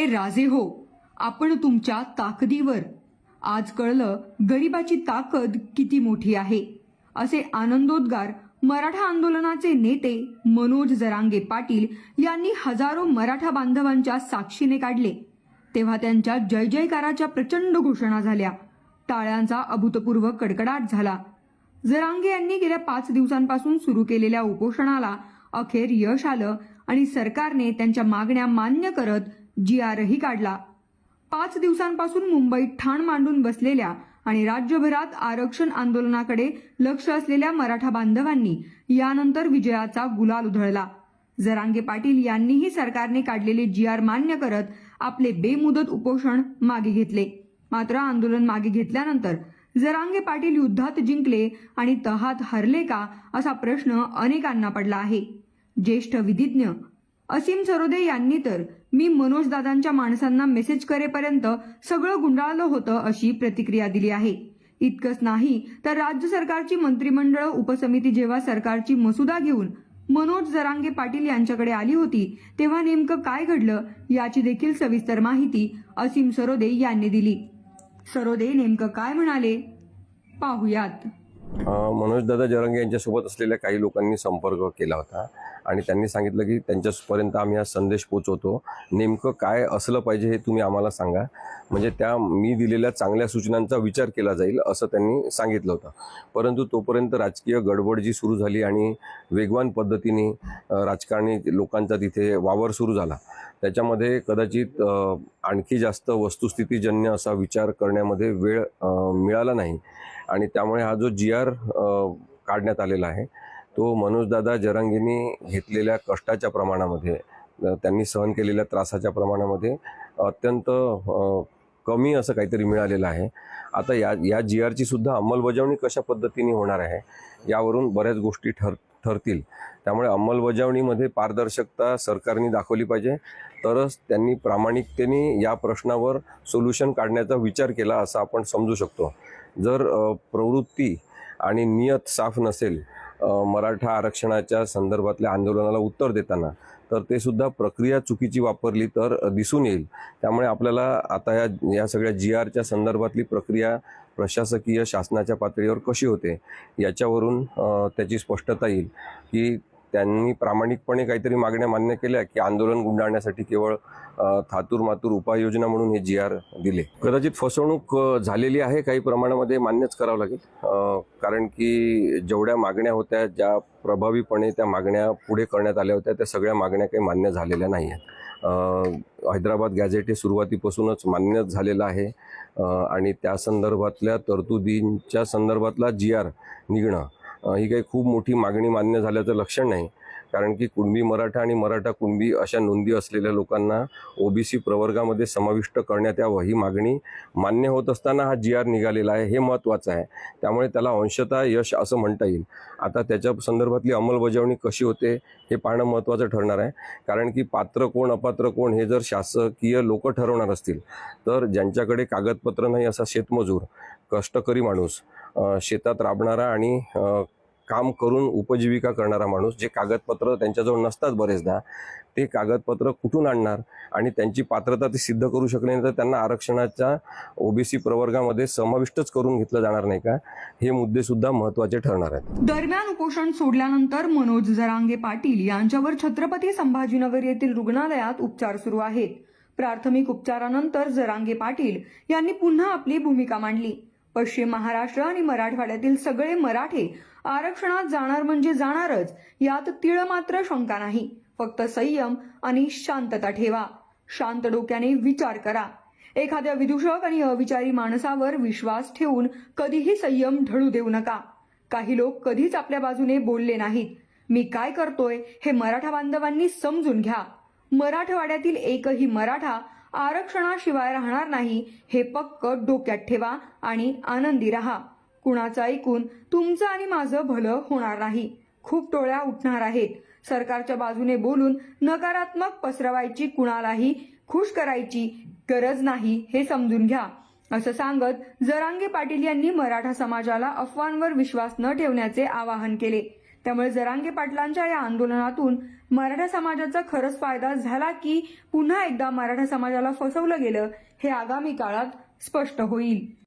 हे राजे हो. आपण तुमच्या ताकदीवर. आज कळलं गरिबाची ताकद किती मोठी आहे. असे आनंदोद्गार मराठा आंदोलनाचे नेते मनोज जरांगे पाटील यांनी हजारो मराठा बांधवांच्या साक्षीने काढले. तेव्हा त्यांच्या जय जयकाराच्या प्रचंड घोषणा झाल्या. टाळ्यांचा अभूतपूर्व कडकडाट झाला. जरांगे यांनी गेल्या पाच दिवसांपासून सुरू केलेल्या उपोषणाला अखेर यश आलं आणि सरकारने त्यांच्या मागण्या मान्य करत जी आरही काढला. पाच दिवसांपासून मुंबईत ठाण मांडून बसलेल्या आणि राज्यभरात आरक्षण आंदोलनाकडे लक्ष असलेल्या मराठा बांधवांनी यानंतर विजयाचा गुलाल उधळला. जरांगे पाटील यांनीही सरकारने काढलेले जी आर मान्य करत आपले बेमुदत उपोषण मागे घेतले. मात्र आंदोलन मागे घेतल्यानंतर जरांगे पाटील युद्धात जिंकले आणि तहात हरले का असा प्रश्न अनेकांना पडला आहे. ज्येष्ठ विधिज्ञ असीम सरोदे यांनी तर मी मनोज दादांच्या माणसांना मेसेज करेपर्यंत सगळं गुंडाळलं होतं अशी प्रतिक्रिया दिली आहे. इतकंच नाही तर राज्य सरकारची मंत्रिमंडळ उपसमिती जेव्हा सरकारची मसुदा घेऊन मनोज जरांगे पाटील यांच्याकडे आली होती तेव्हा नेमकं काय घडलं याची देखील सविस्तर माहिती असीम सरोदे यांनी दिली. सरोदे नेमकं काय म्हणाले? पाहुयात. मनोजदादा जरांगे यांच्यासोबत असलेल्या काही लोकांनी संपर्क केला होता. आणि त्यांनी सांगितलं की त्यांच्यापर्यंत आम्ही हा संदेश पोचवतो. नेमकं काय असलं पाहिजे हे तुम्ही आम्हाला सांगा. म्हणजे त्या मी दिलेल्या चांगल्या सूचनांचा विचार केला जाईल असं त्यांनी सांगितलं होतं. परंतु तोपर्यंत राजकीय गडबड जी सुरू झाली आणि वेगवान पद्धतीने राजकारणी लोकांचा तिथे वावर सुरू झाला. त्याच्यामध्ये कदाचित आणखी जास्त वस्तुस्थितीजन्य असा विचार करण्यामध्ये वेळ मिळाला नाही. आणि त्यामुळे हा जो जी आर काढण्यात आलेला आहे तो मनोजदादा जरांगींनी घेतलेल्या कष्टाच्या प्रमाणामध्ये त्यांनी सहन केलेल्या त्रासाच्या प्रमाणामध्ये अत्यंत कमी असं काहीतरी मिळालेलं आहे. आता या या जी आरची सुद्धा अंमलबजावणी कशा पद्धतीने होणार आहे यावरून बऱ्याच गोष्टी ठर ठरतील. त्यामुळे अंमलबजावणीमध्ये पारदर्शकता सरकारने दाखवली पाहिजे. तरच त्यांनी प्रामाणिकतेने या प्रश्नावर सोल्युशन काढण्याचा विचार केला असं आपण समजू शकतो. जर प्रवृत्ती आणि नियत साफ नसेल मराठा आरक्षणाच्या संदर्भातल्या आंदोलनाला उत्तर देताना तर ते सुद्धा प्रक्रिया चुकीची वापरली तर दिसून येईल. त्यामुळे आपल्याला आता या या सगळ्या जी आरच्या संदर्भातली प्रक्रिया प्रशासकीय शासनाच्या पातळीवर कशी होते याच्यावरून त्याची स्पष्टता येईल. की त्यांनी प्रामाणिकपणे काहीतरी मागण्या मान्य केल्या की आंदोलन गुंडाळण्यासाठी केवळ थातूर मातूर उपाययोजना म्हणून हे जी आर दिले. कदाचित फसवणूक झालेली आहे काही प्रमाणामध्ये मान्यच करावं लागेल. कारण की जेवढ्या मागण्या होत्या ज्या प्रभावीपणे त्या मागण्या पुढे करण्यात आल्या होत्या त्या सगळ्या मागण्या काही मान्य झालेल्या नाही आहेत हैदराबाद गॅझेट हे सुरुवातीपासूनच मान्य झालेलं आहे. आणि त्या संदर्भातल्या तरतुदींच्या संदर्भातला जी आर निघणं ही काही खूप मोठी मागणी मान्य झाल्याचं लक्षण नाही. कारण की कुणबी मराठा आणि मराठा कुणबी अशा नोंदी असलेल्या लोकांना ओबीसी प्रवर्गामध्ये समाविष्ट करण्यात यावं ही मागणी मान्य होत असताना हा जी आर निघालेला आहे हे महत्त्वाचं आहे. त्यामुळे त्याला अंशतः यश असं म्हणता येईल. आता त्याच्या संदर्भातली अंमलबजावणी कशी होते हे पाहणं महत्त्वाचं ठरणार आहे. कारण की पात्र कोण अपात्र कोण हे जर शासकीय लोक ठरवणार असतील तर ज्यांच्याकडे कागदपत्र नाही असा शेतमजूर कष्टकरी माणूस शेतात राबणारा आणि काम करून उपजीविका करणारा माणूस जे कागदपत्र त्यांच्याजवळ नसतात बरेचदा ते कागदपत्र कुठून आणणार आणि त्यांची पात्रता ते सिद्ध करू शकले नाही तर त्यांना आरक्षणाच्या ओबीसी प्रवर्गामध्ये समाविष्टच करून घेतलं जाणार नाही का? हे मुद्दे सुद्धा महत्त्वाचे ठरणार आहेत. दरम्यान उपोषण सोडल्यानंतर मनोज जरांगे पाटील यांच्यावर छत्रपती संभाजीनगर येथील रुग्णालयात उपचार सुरू आहेत. प्राथमिक उपचारानंतर जरांगे पाटील यांनी पुन्हा आपली भूमिका मांडली. पश्चिम महाराष्ट्र आणि मराठवाड्यातील सगळे मराठे आरक्षणात जाणार म्हणजे जाणारच यात तिळ मात्र शंका नाही. फक्त संयम आणि शांतता ठेवा. शांत डोक्याने विचार करा. एखाद्या विदूषक आणि अविचारी माणसावर विश्वास ठेवून कधीही संयम ढळू देऊ नका. काही लोक कधीच आपल्या बाजूने बोलले नाहीत. मी काय करतोय हे मराठा बांधवांनी समजून घ्या. मराठवाड्यातील एकही मराठा आरक्षणाशिवाय राहणार नाही हे पक्क डोक्यात ठेवा आणि आनंदी राहा. कुणाचं ऐकून तुमचं आणि माझं भलं होणार नाही. खूप टोळ्या उठणार आहेत. सरकारच्या बाजूने बोलून नकारात्मक पसरवायची कुणालाही खुश करायची गरज नाही हे समजून घ्या. असं सांगत जरांगे पाटील यांनी मराठा समाजाला अफवांवर विश्वास न ठेवण्याचे आवाहन केले. त्यामुळे जरांगे पाटलांच्या या आंदोलनातून मराठा समाजाचा खरंच फायदा झाला की पुन्हा एकदा मराठा समाजाला फसवलं गेलं हे आगामी काळात स्पष्ट होईल.